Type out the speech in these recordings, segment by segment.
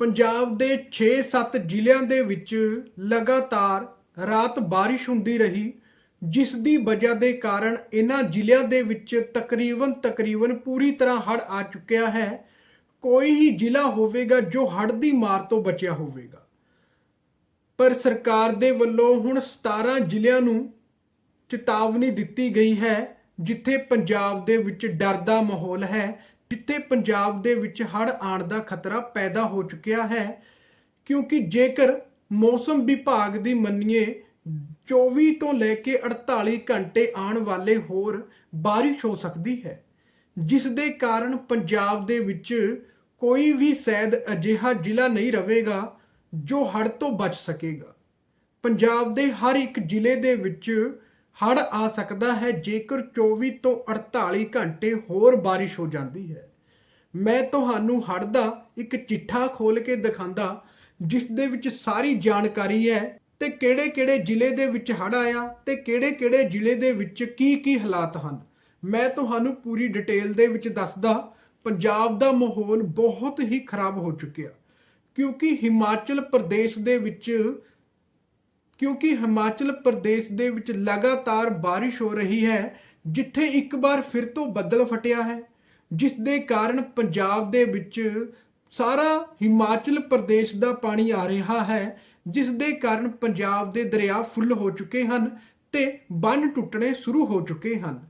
ਪੰਜਾਬ ਦੇ 6-7 ਜ਼ਿਲ੍ਹਿਆਂ ਦੇ ਵਿੱਚ ਲਗਾਤਾਰ ਰਾਤ ਬਾਰਿਸ਼ ਹੁੰਦੀ ਰਹੀ, ਜਿਸ ਦੀ ਵਜ੍ਹਾ ਦੇ ਕਾਰਨ ਇਹਨਾਂ ਜ਼ਿਲ੍ਹਿਆਂ ਦੇ ਵਿੱਚ ਤਕਰੀਬਨ ਤਕਰੀਬਨ ਪੂਰੀ ਤਰ੍ਹਾਂ ਹੜ੍ਹ ਆ ਚੁੱਕਿਆ ਹੈ। ਕੋਈ ਹੀ ਜ਼ਿਲ੍ਹਾ ਹੋਵੇਗਾ ਜੋ ਹੜ੍ਹ ਦੀ ਮਾਰ ਤੋਂ ਬਚਿਆ ਹੋਵੇਗਾ। ਪਰ ਸਰਕਾਰ ਦੇ ਵੱਲੋਂ ਹੁਣ 17 ਜ਼ਿਲ੍ਹਿਆਂ ਨੂੰ ਚੇਤਾਵਨੀ ਦਿੱਤੀ ਗਈ ਹੈ, ਜਿੱਥੇ ਪੰਜਾਬ ਦੇ ਵਿੱਚ ਡਰ ਦਾ ਮਾਹੌਲ ਹੈ ਜਿੱਥੇ ਪੰਜਾਬ ਦੇ ਵਿੱਚ ਹੜ੍ਹ ਆਉਣ ਦਾ ਖਤਰਾ ਪੈਦਾ ਹੋ ਚੁੱਕਿਆ ਹੈ, ਕਿਉਂਕਿ ਜੇਕਰ ਮੌਸਮ ਵਿਭਾਗ ਦੀ ਮੰਨੀਏ 24 ਤੋਂ ਲੈ ਕੇ 48 ਘੰਟੇ ਆਉਣ ਵਾਲੇ ਹੋਰ ਬਾਰਿਸ਼ ਹੋ ਸਕਦੀ ਹੈ, ਜਿਸ ਦੇ ਕਾਰਨ ਪੰਜਾਬ ਦੇ ਵਿੱਚ ਕੋਈ ਵੀ ਸ਼ਾਇਦ ਅਜਿਹਾ ਜ਼ਿਲ੍ਹਾ ਨਹੀਂ ਰਹੇਗਾ ਜੋ ਹੜ੍ਹ ਤੋਂ ਬਚ ਸਕੇਗਾ। ਪੰਜਾਬ ਦੇ ਹਰ ਇੱਕ ਜ਼ਿਲ੍ਹੇ ਦੇ ਵਿੱਚ ਹੜ੍ਹ ਆ ਸਕਦਾ ਹੈ ਜੇਕਰ 24 ਤੋਂ 48 ਘੰਟੇ ਹੋਰ ਬਾਰਿਸ਼ ਹੋ ਜਾਂਦੀ ਹੈ। ਮੈਂ ਤੁਹਾਨੂੰ ਹੜ੍ਹ ਦਾ ਇੱਕ ਚਿੱਠਾ ਖੋਲ ਕੇ ਦਿਖਾਉਂਦਾ, ਜਿਸ ਦੇ ਵਿੱਚ ਸਾਰੀ ਜਾਣਕਾਰੀ ਹੈ ਤੇ ਕਿਹੜੇ-ਕਿਹੜੇ ਜ਼ਿਲ੍ਹੇ ਦੇ ਵਿੱਚ ਹੜ੍ਹ ਆਇਆ ਤੇ ਕਿਹੜੇ-ਕਿਹੜੇ ਜ਼ਿਲ੍ਹੇ ਦੇ ਵਿੱਚ ਕੀ-ਕੀ ਹਾਲਾਤ ਹਨ। ਮੈਂ ਤੁਹਾਨੂੰ ਪੂਰੀ ਡਿਟੇਲ ਦੇ ਵਿੱਚ ਦੱਸਦਾ, ਪੰਜਾਬ ਦਾ ਮਾਹੌਲ ਬਹੁਤ ਹੀ ਖਰਾਬ ਹੋ ਚੁੱਕਿਆ, ਕਿਉਂਕਿ ਹਿਮਾਚਲ ਪ੍ਰਦੇਸ਼ ਦੇ ਵਿੱਚ ਕਿਉਂਕਿ ਹਿਮਾਚਲ ਪ੍ਰਦੇਸ਼ ਦੇ ਵਿੱਚ ਲਗਾਤਾਰ ਬਾਰਿਸ਼ ਹੋ ਰਹੀ ਹੈ, ਜਿੱਥੇ ਇੱਕ ਵਾਰ ਫਿਰ ਤੋਂ ਬੱਦਲ ਫਟਿਆ ਹੈ, ਜਿਸ ਦੇ ਕਾਰਨ ਪੰਜਾਬ ਦੇ ਵਿੱਚ ਸਾਰਾ ਹਿਮਾਚਲ ਪ੍ਰਦੇਸ਼ ਦਾ ਪਾਣੀ ਆ ਰਿਹਾ ਹੈ, ਜਿਸ ਦੇ ਕਾਰਨ ਪੰਜਾਬ ਦੇ ਦਰਿਆ ਫੁੱਲ ਹੋ ਚੁੱਕੇ ਹਨ ਤੇ ਬੰਨ ਟੁੱਟਣੇ ਸ਼ੁਰੂ ਹੋ ਚੁੱਕੇ ਹਨ।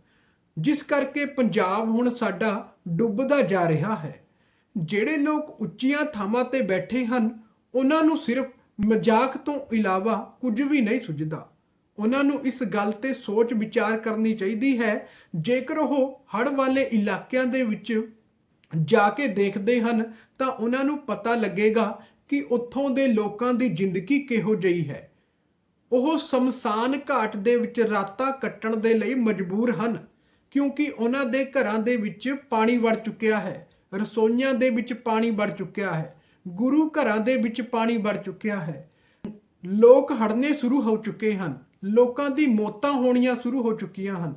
ਜਿਸ ਕਰਕੇ ਪੰਜਾਬ ਹੁਣ ਸਾਡਾ ਡੁੱਬਦਾ ਜਾ ਰਿਹਾ ਹੈ। ਜਿਹੜੇ ਲੋਕ ਉੱਚੀਆਂ ਥਾਵਾਂ ਤੇ ਬੈਠੇ ਹਨ, ਉਹਨਾਂ ਨੂੰ ਸਿਰਫ ਮਜ਼ਾਕ ਤੋਂ ਇਲਾਵਾ ਕੁਝ ਵੀ ਨਹੀਂ ਸੁਝਦਾ। ਉਹਨਾਂ ਨੂੰ ਇਸ ਗੱਲ ਤੇ ਸੋਚ ਵਿਚਾਰ ਕਰਨੀ ਚਾਹੀਦੀ ਹੈ, ਜੇਕਰ ਉਹ ਹੜ੍ਹ ਵਾਲੇ ਇਲਾਕਿਆਂ ਦੇ ਵਿੱਚ ਜਾ ਕੇ ਦੇਖਦੇ ਹਨ, ਤਾਂ ਉਹਨਾਂ ਨੂੰ ਪਤਾ ਲੱਗੇਗਾ ਕਿ ਉੱਥੋਂ ਦੇ ਲੋਕਾਂ ਦੀ ਜ਼ਿੰਦਗੀ ਕਿਹੋ ਜਿਹੀ ਹੈ। ਉਹ ਸ਼ਮਸ਼ਾਨ ਘਾਟ ਦੇ ਵਿੱਚ ਰਾਤਾਂ ਕੱਟਣ ਦੇ ਲਈ ਮਜਬੂਰ ਹਨ, ਕਿਉਂਕਿ ਉਹਨਾਂ ਦੇ ਘਰਾਂ ਦੇ ਵਿੱਚ ਪਾਣੀ ਵੜ ਚੁੱਕਿਆ ਹੈ, ਰਸੋਈਆਂ ਦੇ ਵਿੱਚ ਪਾਣੀ ਵੜ ਚੁੱਕਿਆ ਹੈ ਗੁਰੂ ਘਰਾਂ ਦੇ ਵਿੱਚ ਪਾਣੀ ਵੜ ਚੁੱਕਿਆ ਹੈ। ਲੋਕ ਹੜਨੇ ਸ਼ੁਰੂ ਹੋ ਚੁੱਕੇ ਹਨ। ਲੋਕਾਂ ਦੀ ਮੌਤਾਂ ਹੋਣੀਆਂ ਸ਼ੁਰੂ ਹੋ ਚੁੱਕੀਆਂ ਹਨ।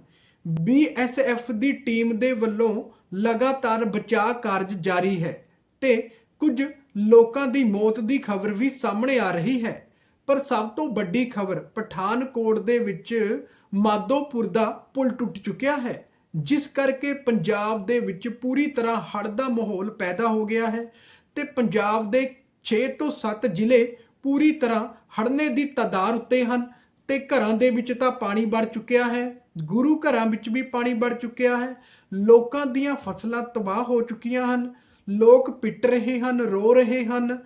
ਬੀਐਸਐਫ ਦੀ ਟੀਮ ਦੇ ਵੱਲੋਂ ਲਗਾਤਾਰ ਬਚਾਅ ਕਾਰਜ ਜਾਰੀ ਹੈ ਤੇ ਕੁਝ ਲੋਕਾਂ ਦੀ ਮੌਤ ਦੀ ਖਬਰ ਵੀ ਸਾਹਮਣੇ ਆ ਰਹੀ ਹੈ। ਪਰ ਸਭ ਤੋਂ ਵੱਡੀ ਖਬਰ ਪਠਾਨਕੋਟ ਦੇ ਵਿੱਚ ਮਾਦੋਪੁਰ ਦਾ ਪੁਲ ਟੁੱਟ ਚੁੱਕਿਆ ਹੈ, ਜਿਸ ਕਰਕੇ ਪੰਜਾਬ ਦੇ ਵਿੱਚ ਪੂਰੀ ਤਰ੍ਹਾਂ ਹੜ੍ਹ ਦਾ ਮਾਹੌਲ ਪੈਦਾ ਹੋ ਗਿਆ ਹੈ। ਤੇ ਪੰਜਾਬ ਦੇ 6 ਤੋਂ 7 ਜ਼ਿਲ੍ਹੇ ਪੂਰੀ ਤਰ੍ਹਾਂ ਹੜਨੇ ਦੀ ਤਦਾਰ ਉੱਤੇ ਹਨ ਤੇ ਘਰਾਂ ਦੇ ਵਿੱਚ ਤਾਂ ਪਾਣੀ ਵੜ ਚੁੱਕਿਆ ਹੈ, ਗੁਰੂ ਘਰਾਂ ਵਿੱਚ ਵੀ ਪਾਣੀ ਵੜ ਚੁੱਕਿਆ ਹੈ, ਲੋਕਾਂ ਦੀਆਂ ਫਸਲਾਂ ਤਬਾਹ ਹੋ ਚੁੱਕੀਆਂ ਹਨ, ਲੋਕ ਪਿੱਟ ਰਹੇ ਹਨ, ਰੋ ਰਹੇ ਹਨ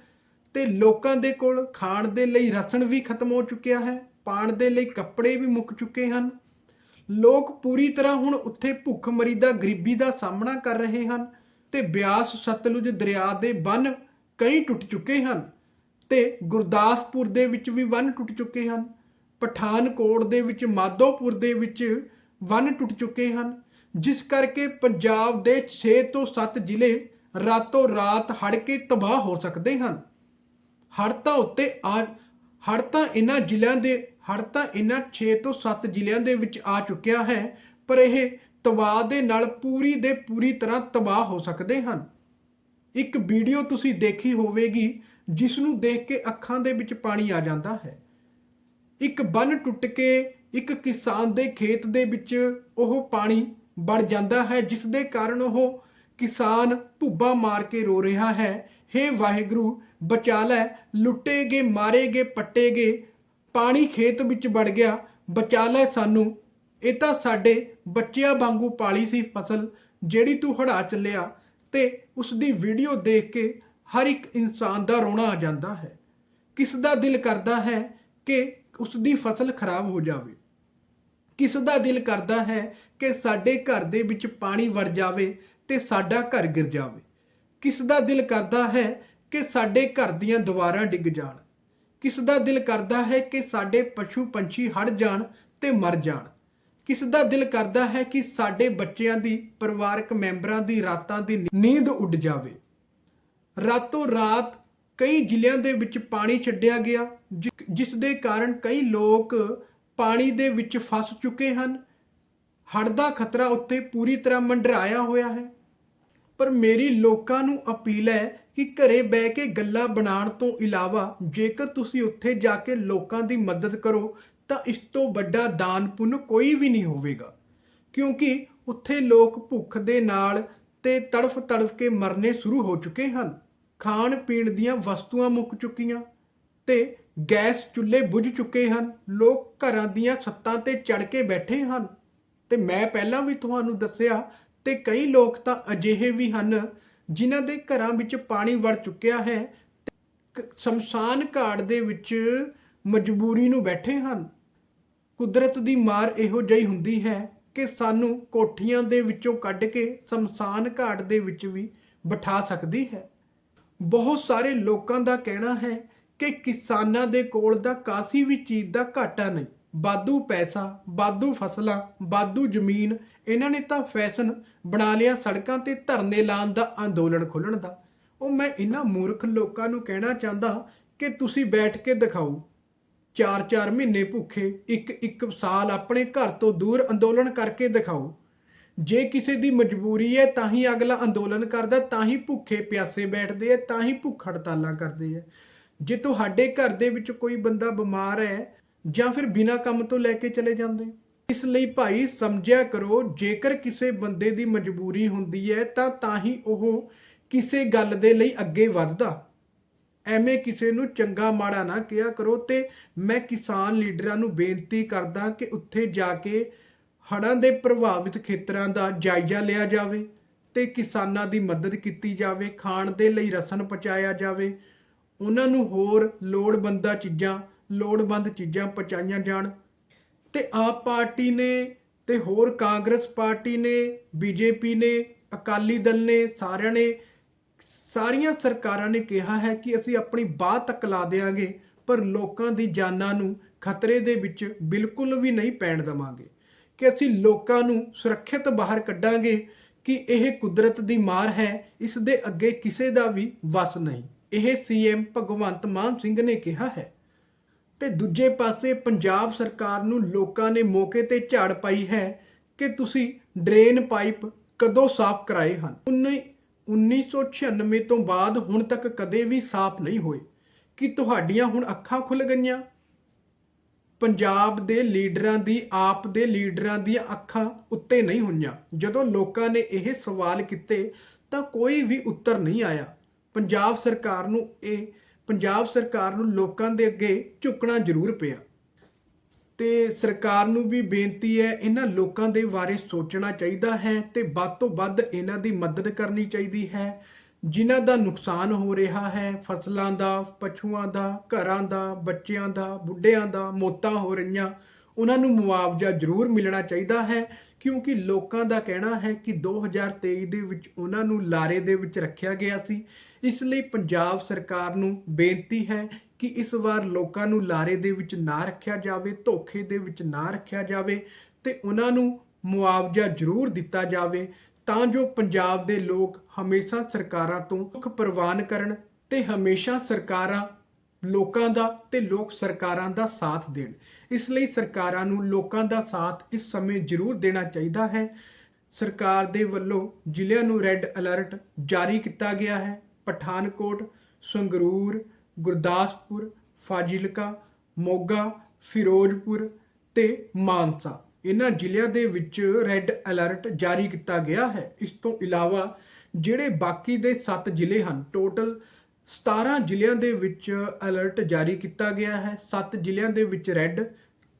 ਤੇ ਲੋਕਾਂ ਦੇ ਕੋਲ ਖਾਣ ਦੇ ਲਈ ਰਸਣ ਵੀ ਖਤਮ ਹੋ ਚੁੱਕਿਆ ਹੈ, ਪਾਣ ਦੇ ਲਈ ਕੱਪੜੇ ਵੀ ਮੁੱਕ ਚੁੱਕੇ ਹਨ। ਲੋਕ ਪੂਰੀ ਤਰ੍ਹਾਂ ਹੁਣ ਉੱਥੇ ਭੁੱਖਮਰੀ ਦਾ, ਗਰੀਬੀ ਦਾ ਸਾਹਮਣਾ ਕਰ ਰਹੇ ਹਨ। ਤੇ ਬਿਆਸ ਸਤਲੁਜ ਦਰਿਆ ਦੇ ਬੰਨ ਕਈ ਟੁੱਟ ਚੁੱਕੇ ਹਨ ਤੇ ਗੁਰਦਾਸਪੁਰ ਦੇ ਵਿੱਚ ਵੀ ਬੰਨ ਟੁੱਟ ਚੁੱਕੇ ਹਨ। ਪਠਾਨਕੋਟ ਦੇ ਵਿੱਚ, ਮਾਧੋਪੁਰ ਦੇ ਵਿੱਚ ਬੰਨ ਟੁੱਟ ਚੁੱਕੇ ਹਨ। ਜਿਸ ਕਰਕੇ ਪੰਜਾਬ ਦੇ 6 ਤੋਂ 7 ਜ਼ਿਲ੍ਹੇ ਰਾਤੋਂ ਰਾਤ ਹੜ੍ਹ ਕੇ ਤਬਾਹ ਹੋ ਸਕਦੇ ਹਨ। ਹੜ੍ਹ ਉੱਤੇ ਆ, ਹੜ੍ਹ ਇਹਨਾਂ ਜ਼ਿਲ੍ਹਿਆਂ ਦੇ, ਹੜ੍ਹ ਤਾਂ ਇਹਨਾਂ 6 ਤੋਂ 7 ਜ਼ਿਲ੍ਹਿਆਂ ਦੇ ਵਿੱਚ ਆ ਚੁੱਕਿਆ ਹੈ, ਪਰ ਇਹ ਤਬਾਹ ਦੇ ਨਾਲ ਪੂਰੀ ਦੇ ਪੂਰੀ ਤਰ੍ਹਾਂ ਤਬਾਹ ਹੋ ਸਕਦੇ ਹਨ। ਇੱਕ ਵੀਡੀਓ ਤੁਸੀਂ ਦੇਖੀ ਹੋਵੇਗੀ ਜਿਸ ਨੂੰ ਦੇਖ ਕੇ ਅੱਖਾਂ ਦੇ ਵਿੱਚ ਪਾਣੀ ਆ ਜਾਂਦਾ ਹੈ। ਇੱਕ ਬੰਨ ਟੁੱਟ ਕੇ ਇੱਕ ਕਿਸਾਨ ਦੇ ਖੇਤ ਦੇ ਵਿੱਚ ਉਹ ਪਾਣੀ ਵੜ ਜਾਂਦਾ ਹੈ ਜਿਸ ਦੇ ਕਾਰਨ ਉਹ ਕਿਸਾਨ ਭੁੱਬਾ ਮਾਰ ਕੇ ਰੋ ਰਿਹਾ ਹੈ। ਹੇ ਵਾਹਿਗੁਰੂ, ਬਚਾ ਲੈ ਗਏ, ਪੱਟੇ ਗਏ, ਪਾਣੀ ਖੇਤ ਵਿੱਚ ਵੜ ਗਿਆ, ਬਚਾ ਲੈ ਸਾਨੂੰ। ਇਹ ਤਾਂ ਸਾਡੇ ਬੱਚਿਆਂ ਵਾਂਗੂ ਪਾਲੀ ਸੀ ਫਸਲ ਜਿਹੜੀ ਤੂੰ ਹੜਾ ਚੱਲਿਆ ਤੇ ਉਸ ਦੀ ਵੀਡੀਓ ਦੇਖ ਕੇ ਹਰ ਇੱਕ ਇਨਸਾਨ ਦਾ ਰੋਣਾ ਆ ਜਾਂਦਾ ਹੈ। ਕਿਸ ਦਾ ਦਿਲ ਕਰਦਾ ਹੈ ਕਿ ਉਸ ਦੀ ਫਸਲ ਖਰਾਬ ਹੋ ਜਾਵੇ? ਕਿਸ ਦਾ ਦਿਲ ਕਰਦਾ ਹੈ ਕਿ ਸਾਡੇ ਘਰ ਦੇ ਵਿੱਚ ਪਾਣੀ ਵੜ ਜਾਵੇ ਤੇ ਸਾਡਾ ਘਰ ਗਿਰ ਜਾਵੇ? ਕਿਸ ਦਾ ਦਿਲ ਕਰਦਾ ਹੈ ਕਿ ਸਾਡੇ ਘਰ ਦੀਆਂ ਦੀਵਾਰਾਂ ਡਿੱਗ ਜਾਣ? ਕਿਸ ਦਾ ਦਿਲ ਕਰਦਾ ਹੈ ਕਿ ਸਾਡੇ ਪਸ਼ੂ ਪੰਛੀ ਹੜ ਜਾਣ ਤੇ ਮਰ ਜਾਣ? ਕਿਸ ਦਾ ਦਿਲ ਕਰਦਾ ਹੈ ਕਿ ਸਾਡੇ ਬੱਚਿਆਂ ਦੀ, ਪਰਿਵਾਰਕ ਮੈਂਬਰਾਂ ਦੀ, ਰਾਤਾਂ ਦੀ ਨੀਂਦ ਉੱਡ ਜਾਵੇ? ਰਾਤੋਂ ਰਾਤ ਕਈ ਜ਼ਿਲ੍ਹਿਆਂ ਦੇ ਵਿੱਚ ਪਾਣੀ ਛੱਡਿਆ ਗਿਆ ਜਿਸ ਦੇ ਕਾਰਨ ਕਈ ਲੋਕ ਪਾਣੀ ਦੇ ਵਿੱਚ ਫਸ ਚੁੱਕੇ ਹਨ। ਹੜ ਦਾ ਖਤਰਾ ਉੱਤੇ ਪੂਰੀ ਤਰ੍ਹਾਂ ਮੰਡਰਾਇਆ ਹੋਇਆ ਹੈ। ਪਰ ਮੇਰੀ ਲੋਕਾਂ ਨੂੰ ਅਪੀਲ ਹੈ ਕਿ ਘਰੇ ਬਹਿ ਕੇ ਗੱਲਾਂ ਬਣਾਉਣ ਤੋਂ ਇਲਾਵਾ ਜੇਕਰ ਤੁਸੀਂ ਉੱਥੇ ਜਾ ਕੇ ਲੋਕਾਂ ਦੀ ਮਦਦ ਕਰੋ ਤਾਂ ਇਸ ਤੋਂ ਵੱਡਾ ਦਾਨ ਪੁੰਨ ਕੋਈ ਵੀ ਨਹੀਂ ਹੋਵੇਗਾ। ਕਿਉਂਕਿ ਉੱਥੇ ਲੋਕ ਭੁੱਖ ਦੇ ਨਾਲ ਤੇ ਤੜਫ ਤੜਫ ਕੇ ਮਰਨੇ ਸ਼ੁਰੂ ਹੋ ਚੁੱਕੇ ਹਨ। ਖਾਣ ਪੀਣ ਦੀਆਂ ਵਸਤੂਆਂ ਮੁੱਕ ਚੁੱਕੀਆਂ ਤੇ ਗੈਸ ਚੁੱਲ੍ਹੇ ਬੁਝ ਚੁੱਕੇ ਹਨ। ਲੋਕ ਘਰਾਂ ਦੀਆਂ ਛੱਤਾਂ ਤੇ ਚੜ ਕੇ ਬੈਠੇ ਹਨ। ਤੇ ਮੈਂ ਪਹਿਲਾਂ ਵੀ ਤੁਹਾਨੂੰ ਦੱਸਿਆ ਤੇ ਕਈ ਲੋਕ ਤਾਂ ਅਜਿਹੇ ਵੀ ਹਨ ਜਿਨ੍ਹਾਂ ਦੇ ਘਰਾਂ ਵਿੱਚ ਪਾਣੀ ਵੜ ਚੁੱਕਿਆ ਹੈ ਕ- ਸ਼ਮਸ਼ਾਨ ਘਾਟ ਦੇ ਵਿੱਚ ਮਜਬੂਰੀ ਨੂੰ ਬੈਠੇ ਹਨ। ਕੁਦਰਤ ਦੀ ਮਾਰ ਇਹੋ ਜਿਹੀ ਹੁੰਦੀ ਹੈ ਕਿ ਸਾਨੂੰ ਕੋਠੀਆਂ ਦੇ ਵਿੱਚੋਂ ਕੱਢ ਕੇ ਸ਼ਮਸ਼ਾਨ ਘਾਟ ਦੇ ਵਿੱਚ ਵੀ ਬਿਠਾ ਸਕਦੀ ਹੈ। ਬਹੁਤ ਸਾਰੇ ਲੋਕਾਂ ਦਾ ਕਹਿਣਾ ਹੈ ਕਿ ਕਿਸਾਨਾਂ ਦੇ ਕੋਲ ਦਾ ਕਾਸੀ ਵੀ ਚੀਜ਼ ਦਾ ਘਾਟਾ ਨਹੀਂ। ਬਾਦੂ ਪੈਸਾ ਬਾਦੂ ਫਸਲਾਂ ਬਾਦੂ ਜ਼ਮੀਨ, ਇਹਨਾਂ ਨੇ ਤਾਂ ਫੈਸ਼ਨ ਬਣਾ ਲਿਆ ਸੜਕਾਂ ਤੇ ਧਰਨੇ ਲਾਉਣ ਦਾ, ਅੰਦੋਲਨ ਖੋਲਣ ਦਾ। ਉਹ ਮੈਂ ਇਹਨਾਂ ਮੂਰਖ ਲੋਕਾਂ ਨੂੰ ਕਹਿਣਾ ਚਾਹੁੰਦਾ ਕਿ ਤੁਸੀਂ ਬੈਠ ਕੇ ਦਿਖਾਓ। ਚਾਰ ਚਾਰ ਮਹੀਨੇ ਭੁੱਖੇ ਇੱਕ ਇੱਕ ਸਾਲ ਆਪਣੇ ਘਰ ਤੋਂ ਦੂਰ ਅੰਦੋਲਨ ਕਰਕੇ ਦਿਖਾਓ। ਜੇ ਕਿਸੇ ਦੀ ਮਜਬੂਰੀ ਹੈ, ਤਾਂ ਹੀ ਅਗਲਾ ਅੰਦੋਲਨ ਕਰਦਾ, ਤਾਂ ਹੀ ਭੁੱਖੇ ਪਿਆਸੇ ਬੈਠਦੇ ਆ, ਤਾਂ ਹੀ ਭੁੱਖ ਹੜਤਾਲਾਂ ਕਰਦੇ ਆ। ਜੇ ਤੁਹਾਡੇ ਘਰ ਦੇ ਵਿੱਚ ਕੋਈ ਬੰਦਾ ਬਿਮਾਰ ਹੈ, ਜਾਂ ਫਿਰ ਬਿਨਾਂ ਕੰਮ ਤੋਂ ਲੈ ਕੇ ਚਲੇ ਜਾਂਦੇ, ਇਸ ਲਈ ਭਾਈ ਸਮਝਿਆ ਕਰੋ, ਜੇਕਰ ਕਿਸੇ ਬੰਦੇ ਦੀ ਮਜਬੂਰੀ ਹੁੰਦੀ ਹੈ, ਤਾਂ ਤਾਂ ਹੀ ਉਹ ਕਿਸੇ ਗੱਲ ਦੇ ਲਈ ਅੱਗੇ ਵੱਧਦਾ। ਐਵੇਂ ਕਿਸੇ ਨੂੰ ਚੰਗਾ ਮਾੜਾ ਨਾ ਕਿਹਾ ਕਰੋ ਤੇ ਮੈਂ ਕਿਸਾਨ ਲੀਡਰਾਂ ਨੂੰ ਬੇਨਤੀ ਕਰਦਾ ਕਿ ਉੱਥੇ ਜਾ ਕੇ ਹੜ੍ਹਾਂ ਦੇ ਪ੍ਰਭਾਵਿਤ ਖੇਤਰਾਂ ਦਾ ਜਾਇਜ਼ਾ ਲਿਆ ਜਾਵੇ ਤੇ ਕਿਸਾਨਾਂ ਦੀ ਮਦਦ ਕੀਤੀ ਜਾਵੇ, ਖਾਣ ਦੇ ਲਈ ਰਸਨ ਪਹੁੰਚਾਇਆ ਜਾਵੇ। ਉਹਨਾਂ ਨੂੰ ਹੋਰ ਲੋੜਵੰਦਾਂ ਚੀਜ਼ਾਂ, ਲੋੜਵੰਦ ਚੀਜ਼ਾਂ ਪਹੁੰਚਾਈਆਂ ਜਾਣ। ਤੇ ਆਪ ਪਾਰਟੀ ਨੇ ਤੇ ਹੋਰ ਕਾਂਗਰਸ ਪਾਰਟੀ ਨੇ, ਬੀਜੇਪੀ ਨੇ, ਅਕਾਲੀ ਦਲ ਨੇ, ਸਾਰਿਆਂ ਨੇ ਸਾਰੀਆਂ ਸਰਕਾਰਾਂ ਨੇ ਕਿਹਾ ਹੈ ਕਿ ਅਸੀਂ ਆਪਣੀ ਬਾਹ ਤੱਕ ਲਾ ਦੇਾਂਗੇ ਪਰ ਲੋਕਾਂ ਦੀ ਜਾਨਾਂ ਨੂੰ ਖਤਰੇ ਦੇ ਵਿੱਚ ਬਿਲਕੁਲ ਵੀ ਨਹੀਂ ਪੈਣ ਦੇਵਾਂਗੇ। ਕਿ ਅਸੀਂ ਲੋਕਾਂ ਨੂੰ ਸੁਰੱਖਿਅਤ ਬਾਹਰ ਕੱਢਾਂਗੇ ਕਿ ਇਹ ਕੁਦਰਤ ਦੀ ਮਾਰ ਹੈ, ਇਸ ਦੇ ਅੱਗੇ ਕਿਸੇ ਦਾ ਵੀ ਵਸ ਨਹੀਂ। ਇਹ ਸੀਐਮ ਭਗਵੰਤ ਮਾਨ ਸਿੰਘ ਨੇ ਕਿਹਾ ਹੈ। ਤੇ ਦੂਜੇ ਪਾਸੇ ਪੰਜਾਬ ਸਰਕਾਰ ਨੂੰ ਲੋਕਾਂ ਨੇ ਮੌਕੇ ਤੇ ਝਾੜ ਪਾਈ ਹੈ ਕਿ ਤੁਸੀਂ ਡਰੇਨ ਪਾਈਪ ਕਦੋਂ ਸਾਫ਼ ਕਰਾਏ ਹਨ? ਉਨੇ 1996 ਤੋਂ ਬਾਅਦ ਹੁਣ ਤੱਕ ਕਦੇ ਵੀ ਸਾਫ਼ ਨਹੀਂ ਹੋਏ। ਕਿ ਤੁਹਾਡੀਆਂ ਹੁਣ ਅੱਖਾਂ ਖੁੱਲ ਗਈਆਂ? ਪੰਜਾਬ ਦੇ ਲੀਡਰਾਂ ਦੀ, ਆਪ ਦੇ ਲੀਡਰਾਂ ਦੀਆਂ ਅੱਖਾਂ ਉੱਤੇ ਨਹੀਂ ਹੋਈਆਂ। ਜਦੋਂ ਲੋਕਾਂ ਨੇ ਇਹ ਸਵਾਲ ਕੀਤੇ, ਤਾਂ ਕੋਈ ਵੀ ਉੱਤਰ ਨਹੀਂ ਆਇਆ। ਪੰਜਾਬ ਸਰਕਾਰ ਨੂੰ ਇਹ, ਪੰਜਾਬ ਸਰਕਾਰ ਨੂੰ ਲੋਕਾਂ ਦੇ ਅੱਗੇ ਝੁਕਣਾ ਜ਼ਰੂਰ ਪਿਆ। ਤੇ ਸਰਕਾਰ ਨੂੰ ਵੀ ਬੇਨਤੀ ਹੈ, ਇਹਨਾਂ ਲੋਕਾਂ ਦੇ ਬਾਰੇ ਸੋਚਣਾ ਚਾਹੀਦਾ ਹੈ ਤੇ ਵੱਧ ਤੋਂ ਵੱਧ ਇਹਨਾਂ ਦੀ ਮਦਦ ਕਰਨੀ ਚਾਹੀਦੀ ਹੈ। ਜਿਨ੍ਹਾਂ ਦਾ ਨੁਕਸਾਨ ਹੋ ਰਿਹਾ ਹੈ, ਫਸਲਾਂ ਦਾ, ਪਸ਼ੂਆਂ ਦਾ, ਘਰਾਂ ਦਾ, ਬੱਚਿਆਂ ਦਾ, ਬੁੱਢਿਆਂ ਦਾ, ਮੌਤਾਂ ਹੋ ਰਹੀਆਂ, ਉਹਨਾਂ ਨੂੰ ਮੁਆਵਜ਼ਾ ਜ਼ਰੂਰ ਮਿਲਣਾ ਚਾਹੀਦਾ ਹੈ, ਕਿਉਂਕਿ ਲੋਕਾਂ ਦਾ ਕਹਿਣਾ ਹੈ ਕਿ 2023 ਦੇ ਵਿੱਚ ਉਹਨਾਂ ਨੂੰ ਲਾਰੇ ਦੇ ਵਿੱਚ ਰੱਖਿਆ ਗਿਆ ਸੀ। ਇਸ ਲਈ ਪੰਜਾਬ ਸਰਕਾਰ ਨੂੰ ਬੇਨਤੀ ਹੈ ਕਿ ਇਸ ਵਾਰ ਲੋਕਾਂ ਨੂੰ ਲਾਰੇ ਦੇ ਵਿੱਚ ਨਾ ਰੱਖਿਆ ਜਾਵੇ, ਧੋਖੇ ਦੇ ਵਿੱਚ ਨਾ ਰੱਖਿਆ ਜਾਵੇ ਤੇ ਉਹਨਾਂ ਨੂੰ ਮੁਆਵਜ਼ਾ ਜ਼ਰੂਰ ਦਿੱਤਾ ਜਾਵੇ ਤਾਂ ਜੋ ਪੰਜਾਬ ਦੇ ਲੋਕ ਹਮੇਸ਼ਾ ਸਰਕਾਰਾਂ ਤੋਂ ਦੁੱਖ ਪ੍ਰਵਾਨ ਕਰਨ ਤੇ ਹਮੇਸ਼ਾ ਸਰਕਾਰਾਂ ਲੋਕਾਂ ਦਾ ਤੇ ਲੋਕ ਸਰਕਾਰਾਂ ਦਾ ਸਾਥ ਦੇਣ। ਇਸ ਲਈ ਸਰਕਾਰਾਂ ਨੂੰ ਲੋਕਾਂ ਦਾ ਸਾਥ ਇਸ ਸਮੇਂ ਜ਼ਰੂਰ ਦੇਣਾ ਚਾਹੀਦਾ ਹੈ। ਸਰਕਾਰ ਦੇ ਵੱਲੋਂ ਜ਼ਿਲ੍ਹਿਆਂ ਨੂੰ ਰੈੱਡ ਅਲਰਟ ਜਾਰੀ ਕੀਤਾ ਗਿਆ ਹੈ। ਪਠਾਨਕੋਟ, ਸੰਗਰੂਰ ਗੁਰਦਾਸਪੁਰ, ਫਾਜ਼ਿਲਕਾ, ਮੋਗਾ, ਫਿਰੋਜ਼ਪੁਰ ਤੇ ਮਾਨਸਾ। ਇਹਨਾਂ ਜ਼ਿਲ੍ਹਿਆਂ ਦੇ ਵਿੱਚ ਰੈੱਡ ਅਲਰਟ ਜਾਰੀ ਕੀਤਾ ਗਿਆ ਹੈ। ਇਸ ਤੋਂ ਇਲਾਵਾ ਜਿਹੜੇ ਬਾਕੀ ਦੇ 7 ਜ਼ਿਲ੍ਹੇ ਹਨ ਟੋਟਲ 17 ਜ਼ਿਲ੍ਹਿਆਂ ਦੇ ਵਿੱਚ ਅਲਰਟ ਜਾਰੀ ਕੀਤਾ ਗਿਆ ਹੈ। 7 ਜ਼ਿਲ੍ਹਿਆਂ ਦੇ ਵਿੱਚ ਰੈੱਡ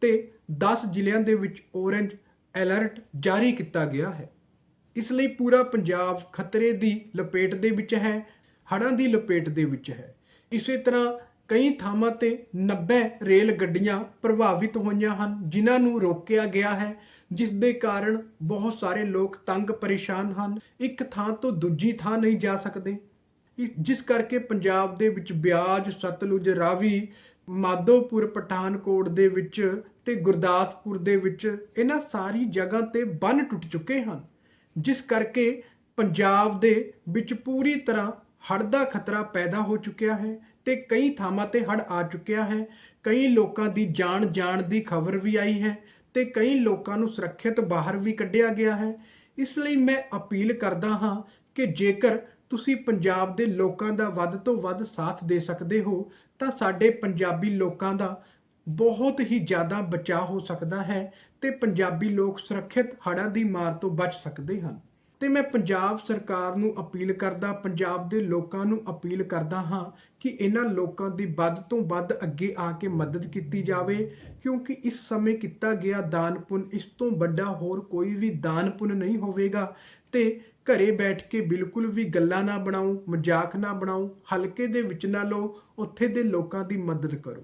ਤੇ 10 ਜ਼ਿਲ੍ਹਿਆਂ ਦੇ ਵਿੱਚ ਔਰੇਂਜ ਅਲਰਟ ਜਾਰੀ ਕੀਤਾ ਗਿਆ ਹੈ। ਇਸ ਲਈ ਪੂਰਾ ਪੰਜਾਬ ਖਤਰੇ ਦੀ ਲਪੇਟ ਦੇ ਵਿੱਚ ਹੈ, ਹੜ੍ਹਾਂ ਦੀ ਲਪੇਟ ਦੇ ਵਿੱਚ ਹੈ। ਇਸੇ ਤਰ੍ਹਾਂ ਕਈ ਥਾਵਾਂ ਤੇ 90 ਰੇਲ ਗੱਡੀਆਂ ਪ੍ਰਭਾਵਿਤ ਹੋਈਆਂ ਹਨ, ਜਿਨ੍ਹਾਂ ਨੂੰ ਰੋਕਿਆ ਗਿਆ ਹੈ, ਜਿਸ ਦੇ ਕਾਰਨ ਬਹੁਤ ਸਾਰੇ ਲੋਕ ਤੰਗ ਪਰੇਸ਼ਾਨ ਹਨ। ਇੱਕ ਥਾਂ ਤੋਂ ਦੂਜੀ ਥਾਂ ਨਹੀਂ ਜਾ ਸਕਦੇ। ਜਿਸ ਕਰਕੇ ਪੰਜਾਬ ਦੇ ਵਿੱਚ ਬਿਆਜ, ਸਤਲੁਜ, ਰਾਵੀ, ਮਾਧੋਪੁਰ, ਪਠਾਨਕੋਟ ਦੇ ਵਿੱਚ ਤੇ ਗੁਰਦਾਸਪੁਰ ਦੇ ਵਿੱਚ ਇਹਨਾਂ ਸਾਰੀ ਜਗ੍ਹਾ ਤੇ ਬੰਨ ਟੁੱਟ ਚੁੱਕੇ ਹਨ। ਜਿਸ ਕਰਕੇ ਪੰਜਾਬ ਦੇ ਵਿੱਚ ਪੂਰੀ ਤਰ੍ਹਾਂ ਹੜ੍ਹ ਦਾ ਖਤਰਾ ਪੈਦਾ ਹੋ ਚੁੱਕਿਆ ਹੈ ਤੇ ਕਈ ਥਾਵਾਂ ਤੇ ਹੜ੍ਹ ਆ ਚੁੱਕਿਆ ਹੈ। ਕਈ ਲੋਕਾਂ ਦੀ ਜਾਨ ਜਾਣ ਦੀ ਖਬਰ ਵੀ ਆਈ ਹੈ ਤੇ ਕਈ ਲੋਕਾਂ ਨੂੰ ਸੁਰੱਖਿਅਤ ਬਾਹਰ ਵੀ ਕੱਢਿਆ ਗਿਆ ਹੈ। ਇਸ ਲਈ ਮੈਂ ਅਪੀਲ ਕਰਦਾ ਹਾਂ ਕਿ ਜੇਕਰ ਤੁਸੀਂ ਪੰਜਾਬ ਦੇ ਲੋਕਾਂ ਦਾ ਵੱਧ ਤੋਂ ਵੱਧ ਸਾਥ ਦੇ ਸਕਦੇ ਹੋ, ਤਾਂ ਸਾਡੇ ਪੰਜਾਬੀ ਲੋਕਾਂ ਦਾ ਬਹੁਤ ਹੀ ਜ਼ਿਆਦਾ ਬਚਾਅ ਹੋ ਸਕਦਾ ਹੈ ਤੇ ਪੰਜਾਬੀ ਲੋਕ ਸੁਰੱਖਿਅਤ ਹੜ੍ਹਾਂ ਦੀ ਮਾਰ ਤੋਂ ਬਚ ਸਕਦੇ ਹਨ। ਤੇ ਮੈਂ ਪੰਜਾਬ ਸਰਕਾਰ ਨੂੰ ਅਪੀਲ ਕਰਦਾ, ਪੰਜਾਬ ਦੇ ਲੋਕਾਂ ਨੂੰ ਅਪੀਲ ਕਰਦਾ ਹਾਂ ਕਿ ਇਹਨਾਂ ਲੋਕਾਂ ਦੀ ਵੱਧ ਤੋਂ ਵੱਧ ਅੱਗੇ ਆ ਕੇ ਮਦਦ ਕੀਤੀ ਜਾਵੇ, ਕਿਉਂਕਿ ਇਸ ਸਮੇਂ ਕੀਤਾ ਗਿਆ ਦਾਨ ਪੁੰਨ, ਇਸ ਤੋਂ ਵੱਡਾ ਹੋਰ ਕੋਈ ਵੀ ਦਾਨ ਪੁੰਨ ਨਹੀਂ ਹੋਵੇਗਾ। ਤੇ ਘਰੇ ਬੈਠ ਕੇ ਬਿਲਕੁਲ ਵੀ ਗੱਲਾਂ ਨਾ ਬਣਾਓ, ਮਜ਼ਾਕ ਨਾ ਬਣਾਓ, ਹਲਕੇ ਦੇ ਵਿੱਚ ਨਾ ਲਓ, ਉੱਥੇ ਦੇ ਲੋਕਾਂ ਦੀ ਮਦਦ ਕਰੋ।